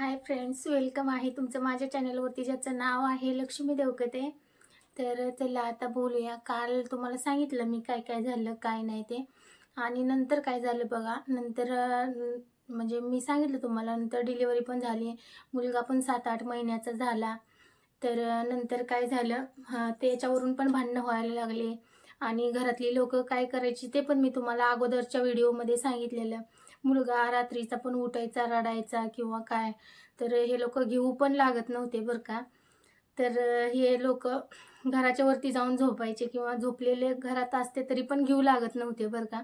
Hi friends welcome आहे तुमचं माझ्या चॅनलवरती ज्याचं नाव आहे लक्ष्मी देवकते तर चला आता बोलूया. काल तुम्हाला सांगितलं मी काय काय झालं काय नाही ते. आणि नंतर काय झालं बघा. नंतर म्हणजे मी सांगितलं तुम्हाला नंतर डिलिव्हरी पण झाली. मुलगा पण सात आठ महिन्याचा झाला. तर नंतर काय झालं? त्याच्यावरून पण भांडणं व्हायला लागले. आणि घरातली लोक काय करायची ते पण मी तुम्हाला अगोदरच्या व्हिडिओमध्ये सांगितलेलं. मुलगा रात्रीचा पण उठायचा रडायचा किंवा काय. तर हे लोक घेऊ पण लागत नव्हते बरं का. तर हे लोक घराच्या वरती जाऊन झोपायचे किंवा झोपलेले घरात असते तरी पण घेऊ लागत नव्हते बरं का.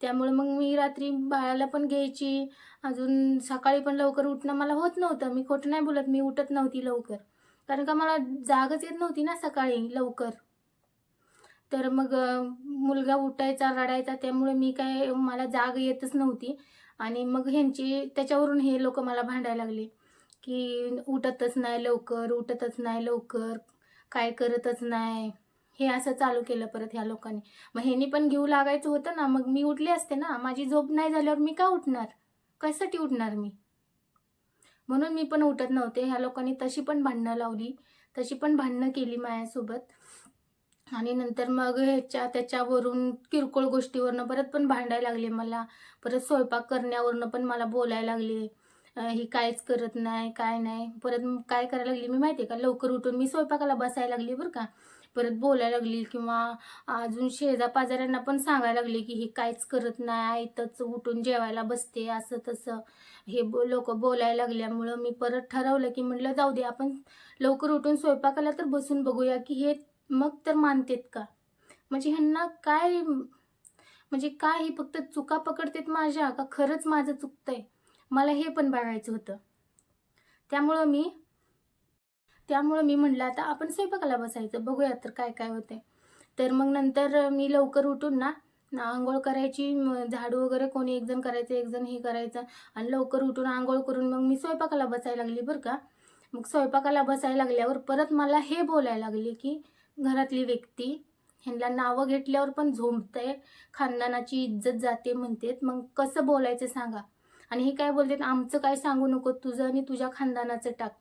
त्यामुळे मग मी रात्री बाळाला पण घ्यायची. अजून सकाळी पण लवकर उठणं मला होत नव्हतं. मी खोटं नाही बोलत मी उठत नव्हती लवकर. कारण का मला जागच येत नव्हती ना सकाळी लवकर. तर मग मुलगा उठायचा रडायचा त्यामुळे मी काय मला जाग येतच नव्हती. आणि मग ह्यांची त्याच्यावरून हे लोक मला भांडायला लागले की उठतच नाही लवकर उठतच नाही लवकर काय करतच नाही. हे असं चालू केलं परत ह्या लोकांनी. मग ह्यांनी पण घेऊ लागायचं होतं ना मग मी उठले असते ना माझी झोप नाही झाल्यावर मी का उठणार? कशासाठी उठणार मी? म्हणून मी पण उठत नव्हते. ह्या लोकांनी तशी पण भांडणं लावली तशी पण भांडणं केली माझ्यासोबत. आणि नंतर मग ह्याच्या त्याच्यावरून किरकोळ गोष्टीवरनं परत पण भांडायला लागले मला. परत स्वयंपाक करण्यावरनं पण मला बोलायला लागले. ही कायच करत नाही काय नाही. परत काय करायला लागली मी माहिती आहे का? लवकर उठून मी स्वयंपाकाला बसायला लागली बरं का. परत बोलायला लागली किंवा अजून शेजा पाजाऱ्यांना पण सांगायला लागले की ही काहीच करत नाही आयतच उठून जेवायला बसते असं तसं. हे बो लोक बोलायला लागल्यामुळं मी परत ठरवलं की म्हटलं जाऊ दे आपण लवकर उठून स्वयंपाकाला तर बसून बघूया की हे मग तर मानतेत का? म्हणजे ह्यांना काय म्हणजे काय हे फक्त चुका पकडतेत माझ्या का खरंच माझं चुकतंय? मला हे पण बघायचं होतं. त्यामुळं मी त्यामुळं मी म्हटलं आता आपण स्वयंपाकाला बसायचं. बघूया तर काय काय होतंय. तर मग नंतर मी लवकर उठून ना आंघोळ करायची झाडू वगैरे कोणी एकजण करायचं एकजण हे करायचं आणि लवकर उठून आंघोळ करून मग मी स्वयंपाकाला बसायला लागली बरं का. मग स्वयंपाकाला बसायला लागल्यावर परत मला हे बोलायला लागले की घरातली व्यक्ती ह्यांना नावं घेतल्यावर पण झोंबतंय खानदानाची इज्जत जाते म्हणतेत. मग कसं बोलायचं सांगा? आणि हे काय बोलतात? आमचं काय सांगू नको? तुझं आणि तुझ्या खानदानाचं टाक.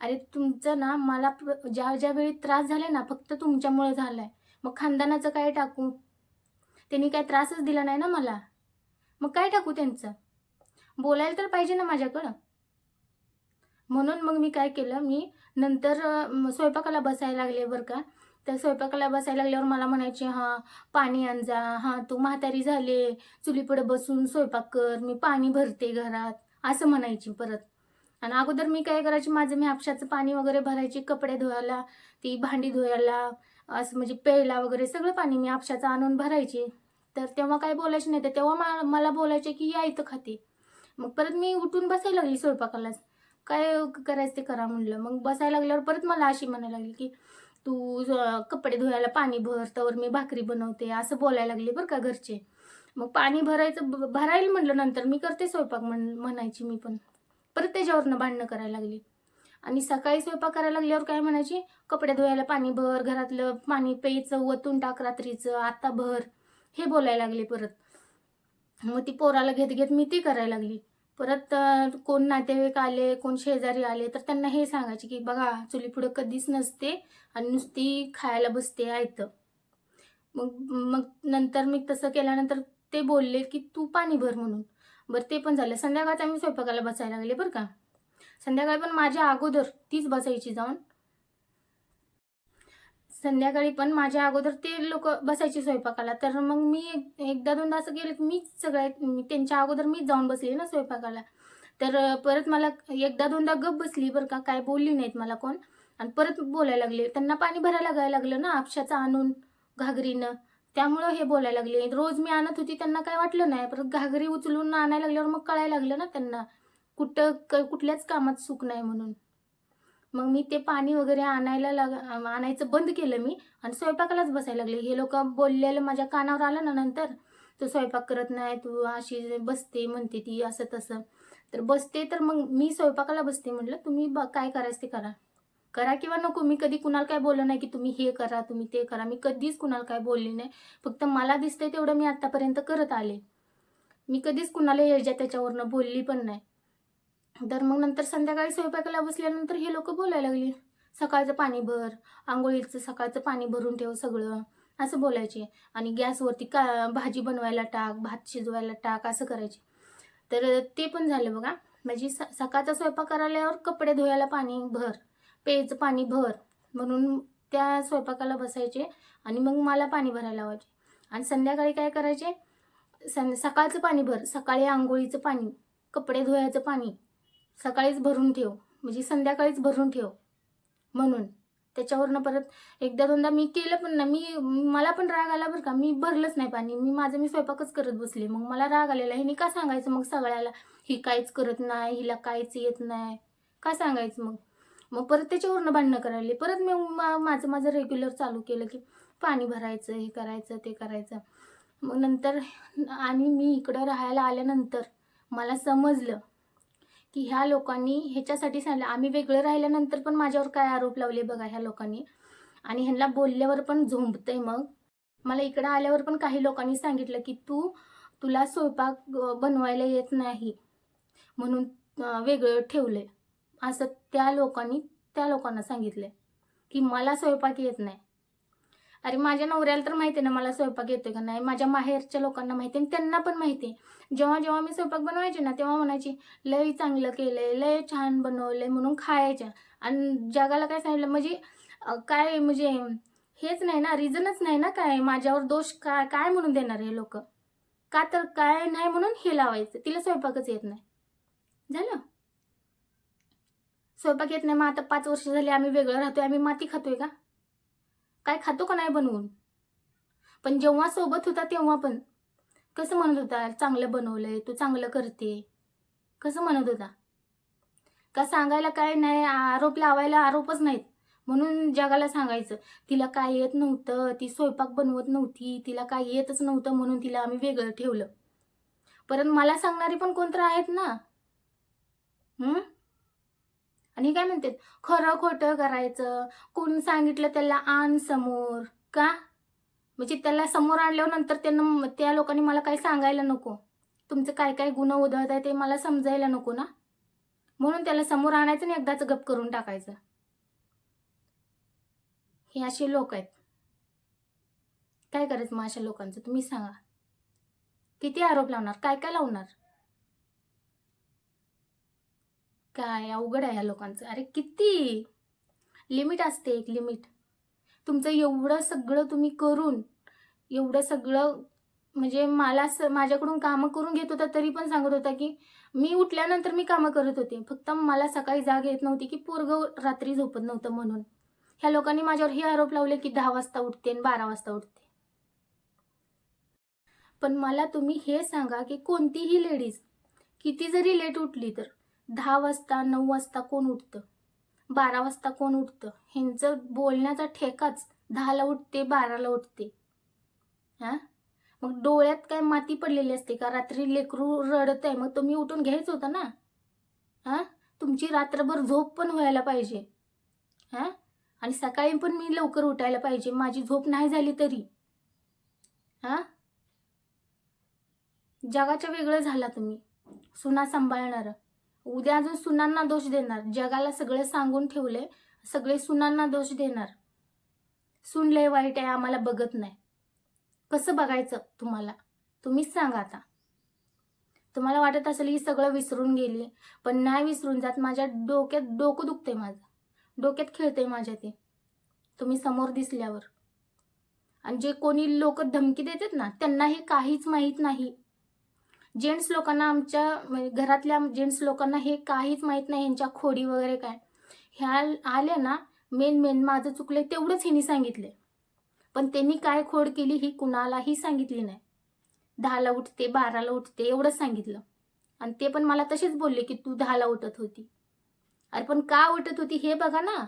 अरे तुमचं ना मला ज्या ज्या वेळी त्रास झालाय ना फक्त तुमच्यामुळे झालाय. मग खानदानाचं काय टाकू? त्यांनी काय त्रासच दिला नाही ना मला? मग काय टाकू त्यांचं? बोलायला तर पाहिजे ना माझ्याकडं. म्हणून मग मी काय केलं मी नंतर स्वयंपाकाला बसायला लागले बरं का. त्या स्वयंपाकाला बसायला लागल्यावर मला म्हणायचे हां पाणी आणजा. हां तू म्हातारी झाले. चुलीपुढे बसून स्वयंपाक कर. मी पाणी भरते घरात. असं म्हणायची परत. आणि अगोदर मी काय करायची माझं मी हापशाचं पाणी वगैरे भरायची कपडे धुवायला ती भांडी धुवायला असं म्हणजे प्यायला वगैरे सगळं पाणी मी आपशाचं आणून भरायची. तर तेव्हा काय बोलायचे नाही तर तेव्हा मा मला बोलायचे की या इथं खाते. मग परत मी उठून बसायला लागली स्वयंपाकालाच. काय करायचं ते करा म्हणलं. मग बसायला लागल्यावर परत मला अशी म्हणायला लागली की तू कपडे धुवायला पाणी भर तर मी भाकरी बनवते असं बोलायला लागले बरं का घरचे. मग पाणी भरायचं ब- भरायला म्हटलं नंतर मी करते स्वयंपाक म्हण म्हणायची मी पण. परत त्याच्यावरनं भांडणं करायला लागली. आणि सकाळी स्वयंपाक करायला लागल्यावर काय म्हणायची? कपडे धुवायला पाणी भर घरातलं पाणी प्यायचं वतून टाक रात्रीचं आता भर. हे बोलायला लागले परत. मग ती पोराला घेत घेत मी ती करायला लागली. परत कोण नातेवाईक आले कोण शेजारी आले तर त्यांना हे सांगायचे की बघा चुली पुढं कधीच नसते आणि नुसती खायला बसते आयत मग मग नंतर मी तसं केल्यानंतर ते बोलले की तू पाणी भर म्हणून. बरं ते पण झालं. संध्याकाळचं आम्ही स्वयंपाकाला बसायला लागले बरं का. संध्याकाळी पण माझ्या अगोदर तीच बसायची जाऊन. संध्याकाळी पण माझ्या अगोदर ते लोक बसायचे स्वयंपाकाला. तर मग मी एकदा दोनदा असं केलं की मीच सगळ्यात त्यांच्या अगोदर मीच जाऊन बसले ना स्वयंपाकाला. तर परत मला एकदा दोनदा गप बसली बरं का काय बोलली नाहीत मला कोण. आणि परत बोलायला लागले. त्यांना पाणी भरायला लागायला लागलं ना आपशाचं आणून घागरीनं. त्यामुळं हे बोलायला लागले. रोज मी आणत होती त्यांना काय वाटलं नाही. परत घागरी उचलून आणायला लागल्यावर मग कळायला लागलं ना त्यांना. कुठं क- कुठल्याच कामात सुख नाही म्हणून. मग मी ते पाणी वगैरे आणायला लाग आणायचं बंद केलं मी आणि स्वयंपाकालाच बसायला लागले. हे लोक बोललेलं माझ्या कानावर आलं ना नंतर तू स्वयंपाक करत नाही तू अशी बसते म्हणते ती असं तसं. तर बसते तर मग मी स्वयंपाकाला बसते म्हटलं तुम्ही ब काय करायचं ते करा. करा किंवा नको मी कधी कुणाला काय बोललं नाही की तुम्ही हे करा तुम्ही ते करा. मी कधीच कुणाला काय बोलले नाही. फक्त मला दिसतंय तेवढं मी आत्तापर्यंत करत आले. मी कधीच कुणाला ह्याच्या त्याच्यावरनं बोलली पण नाही. तर मग नंतर संध्याकाळी स्वयंपाकाला बसल्यानंतर हे लोक बोलायला लागली. सकाळचं पाणी भर आंघोळीचं सकाळचं पाणी भरून ठेव सगळं असं बोलायचे. आणि गॅसवरती का भाजी बनवायला टाक भात शिजवायला टाक असं करायचे. तर ते पण झालं बघा. म्हणजे स सकाळचा स्वयंपाक करायल्यावर कपडे धुवायला पाणी भर पेयचं पाणी भर म्हणून त्या स्वयंपाकाला बसायचे आणि मग मला पाणी भरायला लावायचे. आणि संध्याकाळी काय करायचे? सं सकाळचं पाणी भर सकाळी आंघोळीचं पाणी कपडे धुवायचं पाणी सकाळीच भरून ठेव. म्हणजे संध्याकाळीच भरून ठेव. म्हणून त्याच्यावरनं परत एकदा दोनदा मी केलं पण ना मी मला पण राग आला बरं का. मी भरलंच नाही पाणी. मी माझं मी स्वयंपाकच करत बसले. मग मला राग आलेला. हिने का सांगायचं मग सगळ्याला? ही काहीच करत नाही. हिला काहीच येत नाही. का सांगायचं मग? मग परत त्याच्यावरनं भांडणं करायला. परत मी मा- माझं माझं रेग्युलर चालू केलं की पाणी भरायचं हे करायचं ते करायचं. मग नंतर आणि मी इकडं राहायला आल्यानंतर मला समजलं की ह्या लोकांनी ह्याच्यासाठी सांगितलं. आम्ही वेगळं राहिल्यानंतर पण माझ्यावर काय आरोप लावले बघा ह्या लोकांनी. आणि ह्यांना बोलल्यावर पण झोंबतंय मग. मला इकडं आल्यावर पण काही लोकांनी सांगितलं की तू तुला स्वयंपाक बनवायला येत नाही म्हणून वेगळं वेगळं ठेवलंय. असं त्या लोकांनी त्या लोकांना सांगितलंय की मला स्वयंपाक येत नाही. अरे माझ्या नवऱ्याला तर माहिती आहे ना मला स्वयंपाक येतोय का नाही? माझ्या माहेरच्या लोकांना माहिती आहे आणि त्यांना पण माहिती आहे. जेव्हा जेव्हा मी स्वयंपाक बनवायचे ना तेव्हा म्हणायची लय चांगलं केलंय लय छान बनवलंय म्हणून खायच्या. आणि जगाला काय सांगितलं? म्हणजे काय म्हणजे हेच नाही ना रिझनच नाही ना काय? माझ्यावर दोष काय काय म्हणून देणार हे लोक? का तर काय नाही म्हणून हे लावायचं. तिला स्वयंपाकच येत नाही. झालं? स्वयंपाक येत नाही. मग आता पाच वर्ष झाली आम्ही वेगळं राहतोय. आम्ही माती खातोय का? काय खातो का नाही बनवून? पण जेव्हा सोबत होता तेव्हा पण. कसं म्हणत होता चांगलं बनवलंय तू चांगलं करते. कसं म्हणत होता? का सांगायला काय नाही आरोप लावायला आरोपच नाहीत. म्हणून जगाला सांगायचं तिला काय येत नव्हतं ती स्वयंपाक बनवत नव्हती तिला काय येतच नव्हतं म्हणून तिला आम्ही वेगळं ठेवलं. परत मला सांगणारी पण कोणतं आहेत ना? हम्म आणि काय म्हणतात? खरं खोटं करायचं. कोण सांगितलं त्याला आण समोर का? म्हणजे त्याला समोर आणल्यावर नंतर त्यांना त्या लोकांनी मला काही सांगायला नको. तुमचं काय काय गुण उधळत आहे ते मला समजायला नको ना? म्हणून त्याला समोर आणायचं आणि एकदाच गप करून टाकायचं. हे असे लोक आहेत. काय करायचं मग अशा लोकांचं? तुम्ही सांगा. किती आरोप लावणार? काय काय लावणार? काय अवघड आहे ह्या लोकांचं. अरे किती? लिमिट असते एक लिमिट. तुमचं एवढं सगळं तुम्ही करून एवढं सगळं म्हणजे मला स माझ्याकडून कामं करून घेत होता तरी पण सांगत होता की मी उठल्यानंतर मी कामं करत होते. फक्त मला सकाळी जाग येत नव्हती की पोरगं रात्री झोपत नव्हतं म्हणून. ह्या लोकांनी माझ्यावर हे आरोप लावले की दहा वाजता उठते आणि बारा वाजता उठते. पण मला तुम्ही हे सांगा की कोणतीही लेडीज किती जरी लेट उठली तर दहा वाजता नऊ वाजता कोण उठतं? बारा वाजता कोण उठतं? ह्यांचं बोलण्याचा ठेकाच दहाला उठते बाराला उठते. हां? मग डोळ्यात काय माती पडलेली असते का? रात्री लेकरू रडत आहे मग तुम्ही उठून घ्यायचं होतं ना? हां? तुमची रात्रभर झोप पण व्हायला पाहिजे. हां? आणि सकाळी पण मी लवकर उठायला पाहिजे. माझी झोप नाही झाली तरी. हां? जगाच्या वेगळं झाला तुम्ही. सुना सांभाळणारं. उद्या अजून सुनांना दोष देणार. जगाला सगळे सांगून ठेवले सगळे सुनांना दोष देणार. सुनले लय वाईट आहे आम्हाला बघत नाही. कसं बघायचं तुम्हाला? तुम्हीच सांगा आता. तुम्हाला वाटत असेल ही सगळं विसरून गेली पण नाही विसरून जात. माझ्या डोक्यात डोकं दुखते माझं. डोक्यात खेळते माझ्या ते. तुम्ही समोर दिसल्यावर. आणि जे कोणी लोक धमकी देतात ना त्यांना हे काहीच माहीत नाही. जेंट्स लोकांना आमच्या म्हणजे घरातल्या जेंट्स लोकांना हे काहीच माहीत नाही ह्यांच्या खोडी वगैरे काय. ह्या आल्या ना मेन मेन माझं चुकलंय तेवढंच ह्यांनी सांगितले पण त्यांनी काय खोड केली ही कुणालाही सांगितली नाही. दहाला उठते बाराला उठते एवढंच सांगितलं. आणि ते पण मला तसेच बोलले की तू दहाला उठत होती. अरे पण का उठत होती हे बघा ना.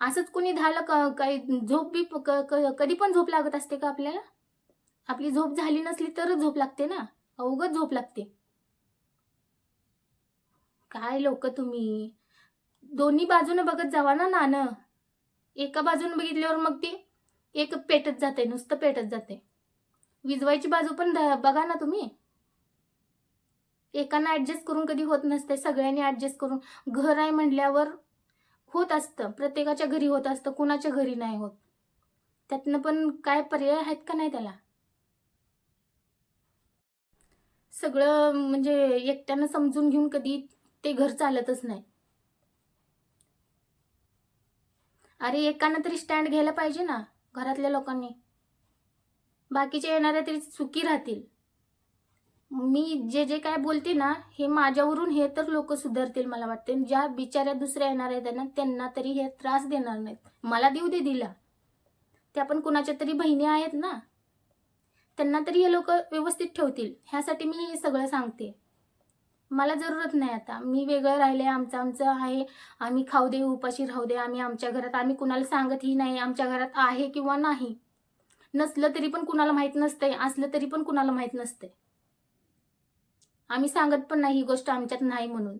असंच कोणी दहाला क- काही झोप बी क- क- कधी पण झोप लागत असते का आपल्याला? आपली झोप झाली नसली तरच झोप लागते ना? अवघत झोप लागते. काय लोक तुम्ही? दोन्ही बाजूनं बघत जावा ना नाणं. एका बाजून बघितल्यावर मग ते एक पेटत जाते नुसतं पेटत जाते विजवायची बाजू पण ध- बघा ना तुम्ही. एकानं ॲडजस्ट करून कधी होत नसते सगळ्यांनी ॲडजस्ट करून. घर आहे म्हटल्यावर होत असतं प्रत्येकाच्या घरी होत असतं कुणाच्या घरी नाही होत. त्यातनं पण काय पर्याय आहेत का नाही त्याला? सगळं म्हणजे एकट्यानं समजून घेऊन कधी ते घर चालतच नाही. अरे एकानं तरी स्टँड घ्यायला पाहिजे ना घरातल्या लोकांनी. बाकीचे येणाऱ्या तरी चुकी राहतील. मी जे जे काय बोलते ना हे माझ्यावरून हे तर लोक सुधारतील मला वाटते. ज्या बिचाऱ्या दुसऱ्या येणार आहेत त्यांना त्यांना तरी हे त्रास देणार नाहीत. मला देऊ दे दिला. त्या पण कुणाच्या तरी बहिणी आहेत ना. त्यांना तरी हे लोक व्यवस्थित ठेवतील. ह्यासाठी मी हे सगळं सांगते. मला जरूरत नाही आता. मी वेगळं राहिले आमचं आमचं आहे. आम्ही खाऊ दे उपाशी राहू दे. आम्ही आमच्या घरात आम्ही कुणाला सांगतही नाही. आमच्या घरात आहे किंवा नाही. नसलं तरी पण कुणाला माहीत नसतंय. असलं तरी पण कुणाला माहीत नसतंय. आम्ही सांगत पण नाही. ही गोष्ट आमच्यात नाही म्हणून.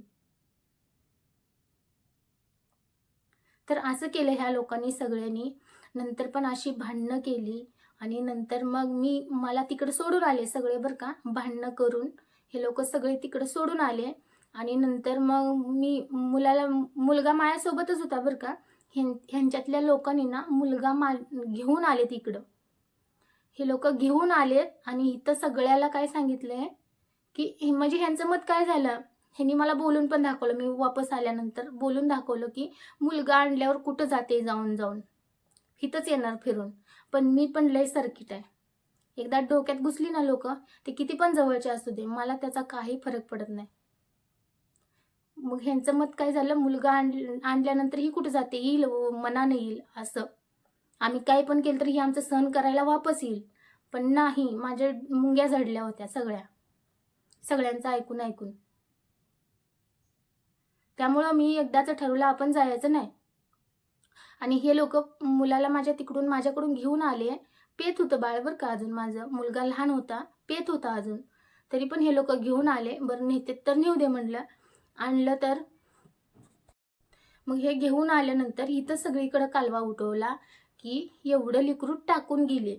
तर असं केलं ह्या लोकांनी सगळ्यांनी. नंतर पण अशी भांडणं केली. आणि नंतर मग मी मला तिकडं सोडून आले सगळे बरं का भांडणं करून. हे लोक सगळे तिकडं सोडून आले. आणि नंतर मग मी मुलाला मुलगा माझ्यासोबतच होता बरं का. ह्यांच्यातल्या लोकांनी ना मुलगा मा घेऊन आले तिकडं. हे लोक घेऊन आलेत आणि इथं सगळ्याला काय सांगितलंय की हे- म्हणजे ह्यांचं मत काय झालं? ह्यांनी मला बोलून पण दाखवलं. मी वापस आल्यानंतर बोलून दाखवलं की मुलगा आणल्यावर कुठं जाते जाऊन जाऊन? इथंच येणार फिरून. पण मी पण लय सर्किट आहे. एकदा डोक्यात घुसली ना लोक ते किती पण जवळचे असू दे मला त्याचा काही फरक पडत नाही. मग ह्यांचं मत काय झालं? मुलगा आण आणल्यानंतर ही कुठं जाते? येईल हो, व मनाने येईल असं. आम्ही काही पण केलं तर ही आमचं सहन करायला वापस येईल. पण नाही माझ्या मुंग्या झडल्या होत्या सगळ्या. सगळ्यांचं ऐकून ऐकून. त्यामुळं मी एकदाचं ठरवलं आपण जायचं नाही. आणि हे लोक मुलाला माझ्या तिकडून माझ्याकडून घेऊन आले. पेत होतं बाळ बरं का अजून माझं. मुलगा लहान होता. पेत होता अजून. तरी पण हे लोक घेऊन आले. बरं नेते तर नेऊ दे म्हणलं आणलं तर? मग हे घेऊन आल्यानंतर इथं सगळीकडं कालवा उठवला की एवढं लेकरू टाकून गेले.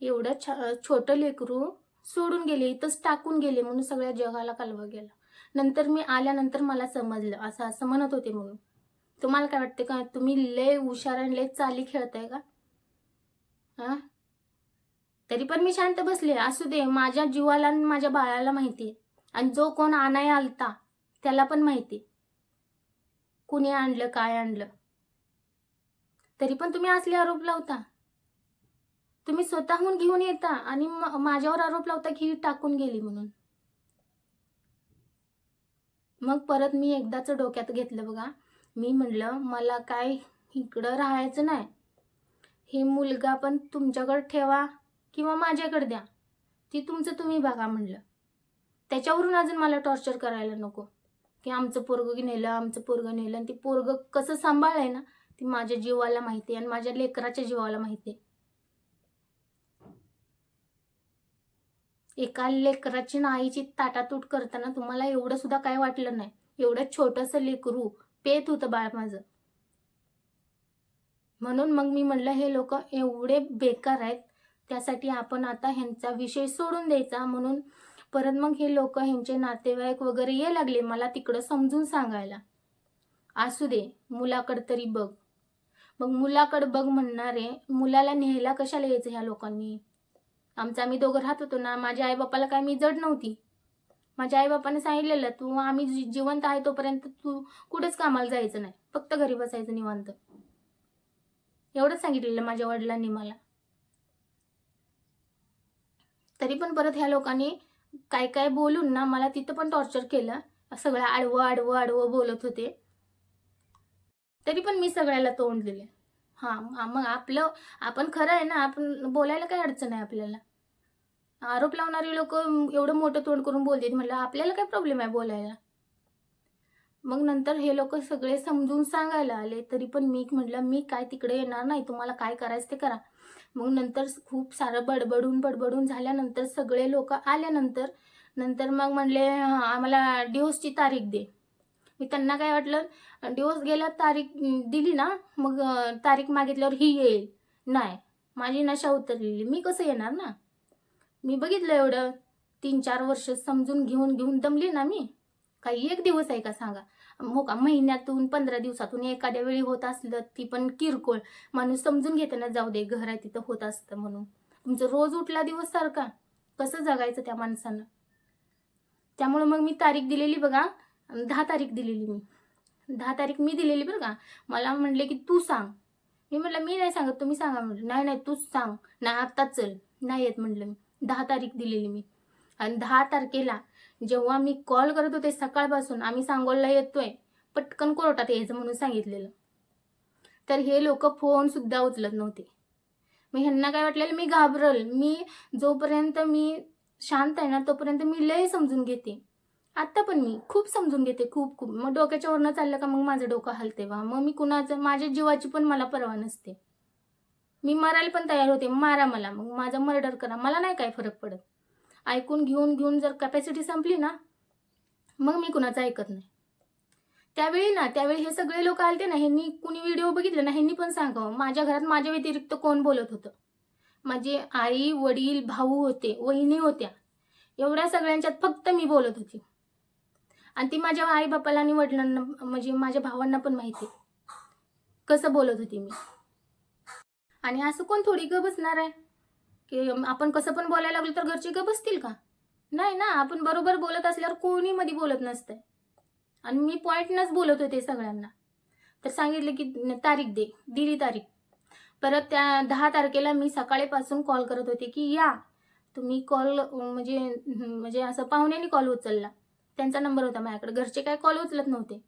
एवढं छ छोटं लेकरू सोडून गेले. इथंच टाकून गेले म्हणून सगळ्या जगाला कालवा गेला. नंतर मी आल्यानंतर मला समजलं. असं असं म्हणत होते म्हणून. तुम्हाला काय वाटते का? तुम्ही लय हुशार आणि लय चाली खेळताय का? हा? तरी पण मी शांत बसले. असू दे माझ्या जीवाला आणि माझ्या बाळाला माहिती आहे. आणि जो कोण आणाय आलता त्याला पण माहिती आहे. कुणी आणलं काय आणलं? तरी पण तुम्ही असले आरोप लावता. तुम्ही स्वतःहून घेऊन येता आणि माझ्यावर आरोप लावता की टाकून गेली म्हणून. मग परत मी एकदाच डोक्यात घेतलं बघा. मी म्हणलं मला काय इकडं राहायचं नाही. हे मुलगा पण तुमच्याकडं ठेवा किंवा माझ्याकडे द्या. ती तुमचं तुम्ही बघा म्हणलं त्याच्यावरून अजून मला टॉर्चर करायला नको. की आमचं पोरगं नेलं आमचं पोरगं नेलं. आणि ती पोरगं कसं सांभाळलंय ना ती माझ्या जीवाला माहिती आहे आणि माझ्या लेकराच्या जीवाला माहिती आहे. एका लेकराची आणि आईची ताटातूट करताना तुम्हाला एवढं सुद्धा काय वाटलं नाही. एवढं छोटंसं लेकरू पेत होतं बाळ माझं. म्हणून मग मी म्हणलं हे लोक एवढे बेकार आहेत त्यासाठी आपण आता ह्यांचा विषय सोडून द्यायचा. म्हणून परत मग हे लोक ह्यांचे नातेवाईक वगैरे ये लागले मला तिकडं समजून सांगायला. असू दे मुलाकडं तरी बघ. मग मुलाकडं बघ म्हणणारे मुलाला न्यायला कशाला यायचं ह्या लोकांनी? आमचा आम्ही दोघं राहत होतो ना माझ्या आईबापाला काय मी जड नव्हती? माझ्या आईबापाने सांगितलेलं तू आम्ही जिवंत आहे तोपर्यंत तू कुठेच कामाला जायचं नाही. फक्त घरी बसायचं निवांत. एवढंच सांगितलेलं माझ्या वडिलांनी मला. तरी पण परत ह्या लोकांनी काय काय बोलून ना मला तिथं पण टॉर्चर केलं. सगळं आडवं आडवं आडवं बोलत होते. तरी पण मी सगळ्याला तोंड दिले. हां मग आपलं आपण खरं आहे ना आपण बोलायला काय अडचण आहे आपल्याला. आरोप लावणारे लोक एवढं मोठं तोंड करून बोलतात म्हटलं आपल्याला काय प्रॉब्लेम आहे बोलायला? मग नंतर हे लोक सगळे समजून सांगायला आले तरी पण मी म्हटलं मी काय तिकडे येणार नाही तुम्हाला काय करायचं ते करा. मग नंतर खूप सारं बडबडून बडबडून झाल्यानंतर सगळे लोक आल्यानंतर नंतर मग म्हणले आम्हाला डिवोर्सची तारीख दे. मी त्यांना काय वाटलं डिवोर्स गेला तारीख दिली ना मग तारीख मागितल्यावर ही येईल. नाही माझी नशा उतरलेली मी कसं येणार ना? मी बघितलं एवढं. तीन चार वर्ष समजून घेऊन घेऊन दमली ना मी. काही एक दिवस आहे का सांगा. हो का महिन्यातून पंधरा दिवसातून एखाद्या वेळी होत असलं ती पण किरकोळ. माणूस समजून घेताना जाऊ दे घर आहे तिथं होत असतं म्हणून. तुमचं रोज उठला दिवस सारखा. कसं जगायचं त्या माणसानं? त्यामुळं मग मी तारीख दिलेली बघा. दहा तारीख दिलेली मी. दहा तारीख मी दिलेली बरं का. मला म्हणले की तू सांग. मी म्हटलं मी नाही सांगत तुम्ही सांगा म्हटलं नाही नाही तूच सांग. नाही आत्ताच चल. नाही येत म्हटलं मी. दहा तारीख दिलेली मी. आणि दहा तारखेला जेव्हा मी कॉल करत होते सकाळपासून आम्ही सांगोलला येतोय पटकन कोर्टात यायचं म्हणून सांगितलेलं. तर हे लोक फोनसुद्धा उचलत नव्हते. मग ह्यांना काय वाटलेलं मी घाबरल. मी जोपर्यंत मी शांत आहे ना तोपर्यंत मी लय समजून घेते. आत्ता पण मी खूप समजून घेते खूप खूप. मग डोक्याच्या वरनं चाललं का मग माझं डोकं हलते वा मग मी कुणाचं माझ्या जीवाची पण मला परवा नसते. मी मरायला पण तयार होते. मारा मला. मग माझा मर्डर करा. मला नाही काय फरक पडत. ऐकून घेऊन घेऊन जर कॅपॅसिटी संपली ना मग मी कुणाचं ऐकत नाही. त्यावेळी ना त्यावेळी हे सगळे लोक आलते ना ह्यांनी कुणी व्हिडिओ बघितले ना ह्यांनी पण सांगावं. माझ्या घरात माझ्या व्यतिरिक्त कोण बोलत होतं? माझे आई वडील भाऊ होते वहिनी होत्या. एवढ्या सगळ्यांच्यात फक्त मी बोलत होती. आणि ती माझ्या आई बापाला आणि वडिलांना म्हणजे माझ्या भावांना पण माहिती कसं बोलत होती मी? आणि असं कोण थोडी ग बसणार आहे? की आपण कसं पण बोलायला लागलो तर घरचे ग बसतील का? नाही ना आपण बरोबर बोलत असल्यावर कोणी मध्ये बोलत नसतंय. आणि मी पॉईंटनंच बोलत होते सगळ्यांना. तर सांगितलं की तारीख दे दिली तारीख. परत त्या दहा तारखेला मी सकाळीपासून कॉल करत होते की या तुम्ही कॉल म्हणजे म्हणजे असं पाहुण्याने कॉल उचलला. त्यांचा नंबर होता माझ्याकडे. घरचे काय कॉल उचलत नव्हते.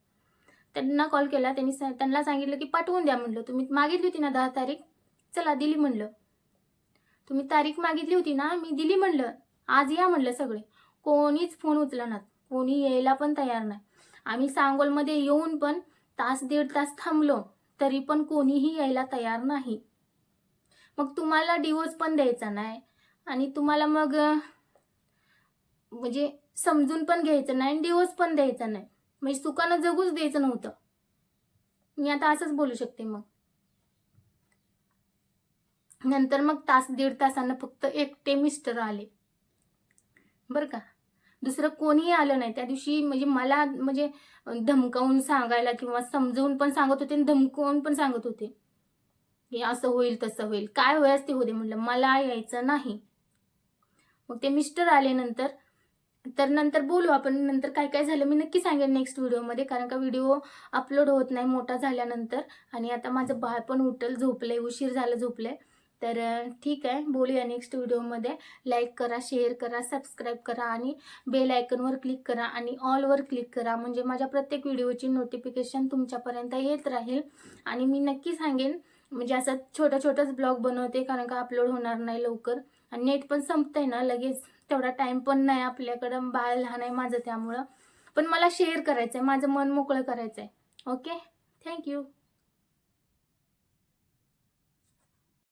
त्यांना कॉल केला. त्यांनी त्यांना सांगितलं की पाठवून द्या म्हटलं तुम्ही मागितली होती ना दहा तारीख? चला दिली म्हणलं. तुम्ही तारीख मागितली होती ना मी दिली म्हणलं. आज या म्हणलं सगळे. कोणीच फोन उचला ना कोणी यायला पण तयार नाही. आम्ही सांगोलमध्ये येऊन पण तास दीड तास थांबलो तरी पण कोणीही यायला तयार नाही. मग तुम्हाला डिवोर्स पण द्यायचा नाही. आणि तुम्हाला मग म्हणजे समजून पण घ्यायचं नाही आणि डिवोर्स पण द्यायचा नाही. म्हणजे सुखानं जगूच द्यायचं नव्हतं. मी आता असंच बोलू शकते मग. नंतर मग तास दीड तासानं फक्त एकटे मिस्टर आले. बरं का? दुसरं कोणीही आलं नाही. त्या दिवशी म्हणजे मला म्हणजे धमकावून सांगायला किंवा समजवून पण सांगत होते आणि धमकावून पण सांगत होते. की असं होईल तसं होईल. काय होयास ते होते म्हटलं. मला यायचं नाही. मग ते मिस्टर आले नंतर. तर नंतर बोलू आपण. नंतर काय काय झालं मी नक्की सांगेन नेक्स्ट व्हिडिओमध्ये कारण का व्हिडिओ अपलोड होत नाही. मोठा झाल्यानंतर. आणि आता माझं बाळ पण उठल. झोपलंय. उशीर झालं झोपलंय. तर ठीक आहे. बोलूया नेक्स्ट व्हिडिओमध्ये लाईक करा शेअर करा सबस्क्राईब करा आणि बेल आयकनवर क्लिक करा आणि ऑलवर क्लिक करा. म्हणजे माझ्या प्रत्येक व्हिडिओची नोटिफिकेशन तुमच्यापर्यंत येत राहील. आणि मी नक्की सांगेन म्हणजे असं छोटं छोटंच ब्लॉग बनवते कारण का अपलोड होणार नाही लवकर. आणि नेट पण संपतंय ना लगेच. तेवढा टाईम पण नाही आपल्याकडं बाळ लहान आहे माझं त्यामुळं. पण मला शेअर करायचं आहे माझं मन मोकळं करायचं आहे ओके थँक्यू